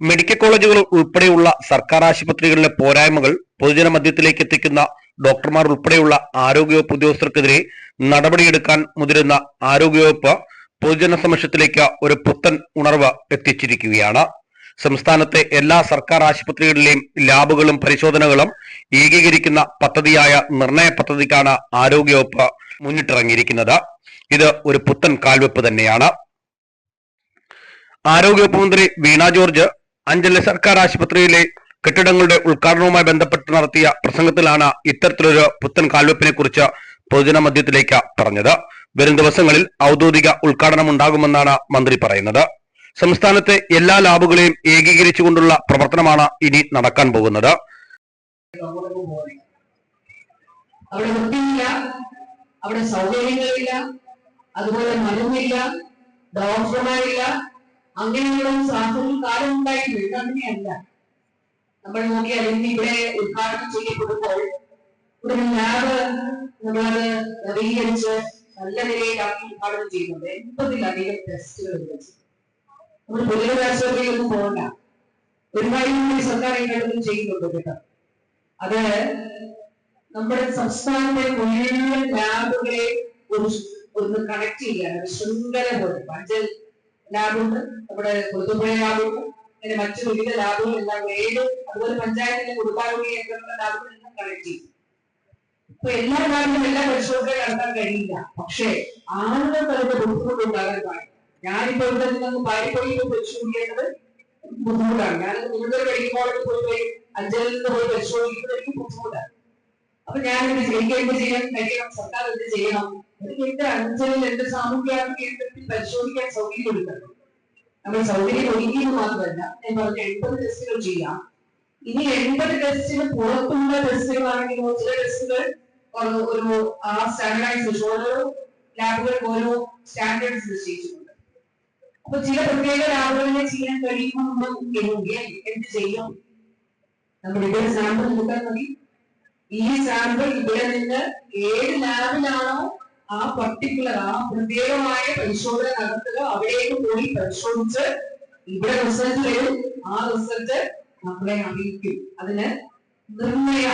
Medical കോളേജുകൾ ഉൾപ്പെടെയുള്ള സർക്കാർ ആശുപത്രികളിലെ പോരായ്മകൾ പൊതുജന മധ്യത്തിലേക്ക് എത്തിക്കുന്ന ഡോക്ടർമാർ ഉൾപ്പെടെയുള്ള ആരോഗ്യവകുപ്പ് ഉദ്യോഗസ്ഥർക്കെതിരെ നടപടിയെടുക്കാൻ മുതിരുന്ന ആരോഗ്യവകുപ്പ് പൊതുജന സമക്ഷത്തിലേക്ക് ഒരു പുത്തൻ ഉണർവ് എത്തിച്ചിരിക്കുകയാണ്. സംസ്ഥാനത്തെ എല്ലാ സർക്കാർ ആശുപത്രികളിലെയും ലാബുകളും പരിശോധനകളും ഏകീകരിക്കുന്ന പദ്ധതിയായ നിർണയ പദ്ധതിക്കാണ് ആരോഗ്യവകുപ്പ് മുന്നിട്ടിറങ്ങിയിരിക്കുന്നത്. ഇത് ഒരു പുത്തൻ കാൽവെപ്പ് തന്നെയാണ്. ആരോഗ്യവകുപ്പ് മന്ത്രി വീണ ജോർജ് അഞ്ചൽ സർക്കാർ ആശുപത്രിയിലെ കെട്ടിടങ്ങളുടെ ഉദ്ഘാടനവുമായി ബന്ധപ്പെട്ട് നടത്തിയ പ്രസംഗത്തിലാണ് ഇത്തരത്തിലൊരു പുത്തൻ കാൽവെപ്പിനെ കുറിച്ച് പൊതുജന മധ്യത്തിലേക്ക് പറഞ്ഞത്. വരും ദിവസങ്ങളിൽ ഔദ്യോഗിക ഉദ്ഘാടനം ഉണ്ടാകുമെന്നാണ് മന്ത്രി പറയുന്നത്. സംസ്ഥാനത്തെ എല്ലാ ലാബുകളെയും ഏകീകരിച്ചുകൊണ്ടുള്ള പ്രവർത്തനമാണ് ഇനി നടക്കാൻ പോകുന്നത്. അവിടെ വൃത്തിയില്ല അവിടെ സൗകര്യങ്ങളില്ല അതുപോലെ മരുന്നില്ല ഡോക്ടർമാരില്ല അങ്ങനെയുള്ള ഒരു സാഹചര്യം കാലം ഉണ്ടായിരുന്നു അങ്ങനെയല്ല. നമ്മൾ നോക്കിയാൽ ഇന്ന് ഇവിടെ ഉദ്ഘാടനം ചെയ്യപ്പെടുമ്പോൾ ഒരു ലാബ് നമ്മളത് നവീകരിച്ച് നല്ല നിലയിലാക്കി ഉദ്ഘാടനം ചെയ്യുന്നുണ്ട്. എൺപതിലധികം ടെസ്റ്റുകൾ വെച്ച്. നമ്മൾ പൊതുവെ ആശുപത്രിയിലൊന്നും പോകണ്ട. ഒരുപാട് സർക്കാർ ഘട്ടത്തിൽ ചെയ്യുന്നുണ്ട് കേട്ടോ. അത് നമ്മുടെ സംസ്ഥാനത്തെ മുഴുവൻ ലാബുകളെ ഒന്ന് കണക്ട് ചെയ്യാണ്. ഒരു ശൃംഖല പോലെ. അഞ്ചൽ ലാബുണ്ട് നമ്മുടെ കുറുതുപുഴ ലാബുണ്ട് അങ്ങനെ മറ്റു വിവിധ ലാബുകൾ എല്ലാം ഏഴ് അതുപോലെ പഞ്ചായത്തിന്റെ കൊടുക്കാവുകയും കേന്ദ്രങ്ങളുടെ ലാബുകൾ എല്ലാം കളക്ട് ചെയ്യും. അപ്പൊ എല്ലാ ലാബിലും എല്ലാ പരിശോധനയും നടത്താൻ കഴിയില്ല. പക്ഷേ ആളുകൾക്ക് അതിന്റെ ബുദ്ധിമുട്ടുണ്ടാകാൻ പാടില്ല. ഞാനിപ്പോ ഇവിടെ നിന്ന് പാരിപ്പോയി പരിശോധിക്കേണ്ടത് ബുദ്ധിമുട്ടാണ്. ഞാൻ നിങ്ങളുടെ മെഡിക്കൽ കോളേജിൽ പോയി പോയി അഞ്ചലിൽ നിന്ന് പോയി പരിശോധിക്കുന്നത് എനിക്ക് ബുദ്ധിമുട്ടാണ്. അപ്പൊ ഞാൻ എന്ത്? എനിക്ക് എന്ത് ചെയ്യാൻ കഴിയണം സർക്കാർ എന്ത് ചെയ്യണം. അഞ്ചലിൽ എന്റെ സാമൂഹ്യാരോഗ്യ കേന്ദ്രത്തിൽ പരിശോധിക്കാൻ സൗകര്യം ഒരുക്കണം. നമ്മൾ സൗകര്യം ഒരുക്കിയത് മാത്രമല്ല ഞാൻ പറഞ്ഞ എൺപത് ടെസ്റ്റുകൾ ചെയ്യാം. ഇനി എൺപത് ടെസ്റ്റിന് പുറത്തുള്ള ടെസ്റ്റുകളാണെങ്കിലോ ചില ടെസ്റ്റുകൾ ഒരു ആ സ്റ്റാൻഡർഡൈസ് ഓരോ ലാബുകൾക്ക് ഓരോ സ്റ്റാൻഡേർഡ്സ് നിശ്ചയിച്ചിട്ടുണ്ട്. അപ്പൊ ചില പ്രത്യേക ലാബുകളിലെ ചെയ്യാൻ കഴിയുമെന്നുണ്ടെങ്കിൽ എന്ത് ചെയ്യും? നമ്മൾ ഇവിടെ സാമ്പിൾ എടുക്കാൻ മതി. ഈ സാമ്പിൾ ഇവിടെ നിന്ന് ഏത് ലാബിലാണോ ആ പർട്ടിക്കുലർ ആ പ്രത്യേകമായ പരിശോധന നടത്തുക. അവിടേക്ക് പോയി പരിശോധിച്ച് ഇവിടെ റിസൾട്ട് വരും. ആ റിസൾട്ട് നമ്മളെ അറിയിക്കും. അതിന് നിർണയ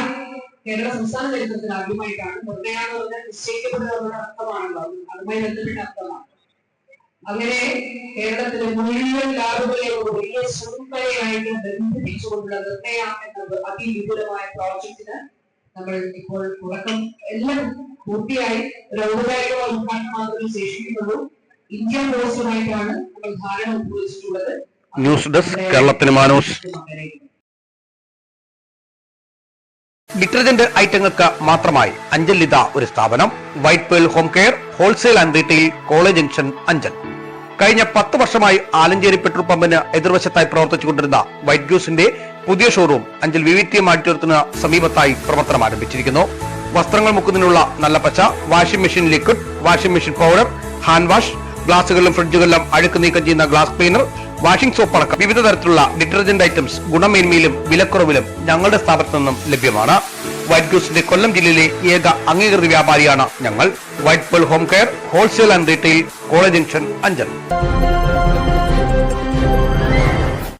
കേരള സംസ്ഥാന ചരിത്രത്തിൽ ആദ്യമായിട്ടാണ് നിർണയ എന്ന് പറഞ്ഞാൽ നിശ്ചയിക്കപ്പെടുക അർത്ഥമാണല്ലോ. അതുമായി ബന്ധപ്പെട്ട അർത്ഥമാണ്. അങ്ങനെ കേരളത്തിലെ മുഴുവൻ ലാബുകളെ ഒരു വലിയ ശൃംഖലയായിട്ട് ബന്ധിപ്പിച്ചുകൊണ്ടുള്ള നിർണയ എന്ന അതിവിപുലമായ പ്രോജക്റ്റിന് നമ്മൾ ഇപ്പോൾ തുടക്കം എല്ലാം പൂർത്തിയായി. ഒരു ഔപചാരിക ഉദ്ഘാടനം മാത്രമേ ശേഷിക്കുന്നുള്ളൂ. ഇന്ത്യ പോസ്റ്റുമായിട്ടാണ് നമ്മൾ ധാരണ ഉപയോഗിച്ചിട്ടുള്ളത്. ന്യൂസ് ഡെസ്ക് കേരളത്തിന് മാനോസ്. ഡിറ്റർജന്റ് ഐറ്റങ്ങൾക്ക് മാത്രമായി അഞ്ചൽ ലിത ഒരു സ്ഥാപനം. White pearl home care wholesale and retail college junction Anchal. കഴിഞ്ഞ പത്ത് വർഷമായി ആലഞ്ചേരി പെട്രോൾ പമ്പിന് എതിർവശത്തായി പ്രവർത്തിച്ചുകൊണ്ടിരുന്ന വൈറ്റ് ഗ്യൂസിന്റെ പുതിയ showroom Anchal V V T M ആഡിറ്റോറിയത്തിന് സമീപത്തായി പ്രവർത്തനം ആരംഭിച്ചിരിക്കുന്നു. വസ്ത്രങ്ങൾ മുക്കുന്നതിനുള്ള നല്ല പച്ച washing machine liquid washing machine powder hand wash ഗ്ലാസുകളിലും ഫ്രിഡ്ജുകളിലും അഴുക്ക് നീക്കം ചെയ്യുന്ന ഗ്ലാസ് ക്ലീനർ വാഷിംഗ് സോപ്പ് അടക്കം വിവിധ തരത്തിലുള്ള ഡിറ്റർജന്റ് ഐറ്റംസ് ഗുണമേന്മയിലും വിലക്കുറവിലും ഞങ്ങളുടെ സ്ഥാപനത്തിൽ നിന്നും ലഭ്യമാണ്. വൈറ്റ് ഗ്രൂസിന്റെ കൊല്ലം ജില്ലയിലെ ഏക അംഗീകൃത വ്യാപാരിയാണ് ഞങ്ങൾ. White pearl home care wholesale and retail college junction Anchal.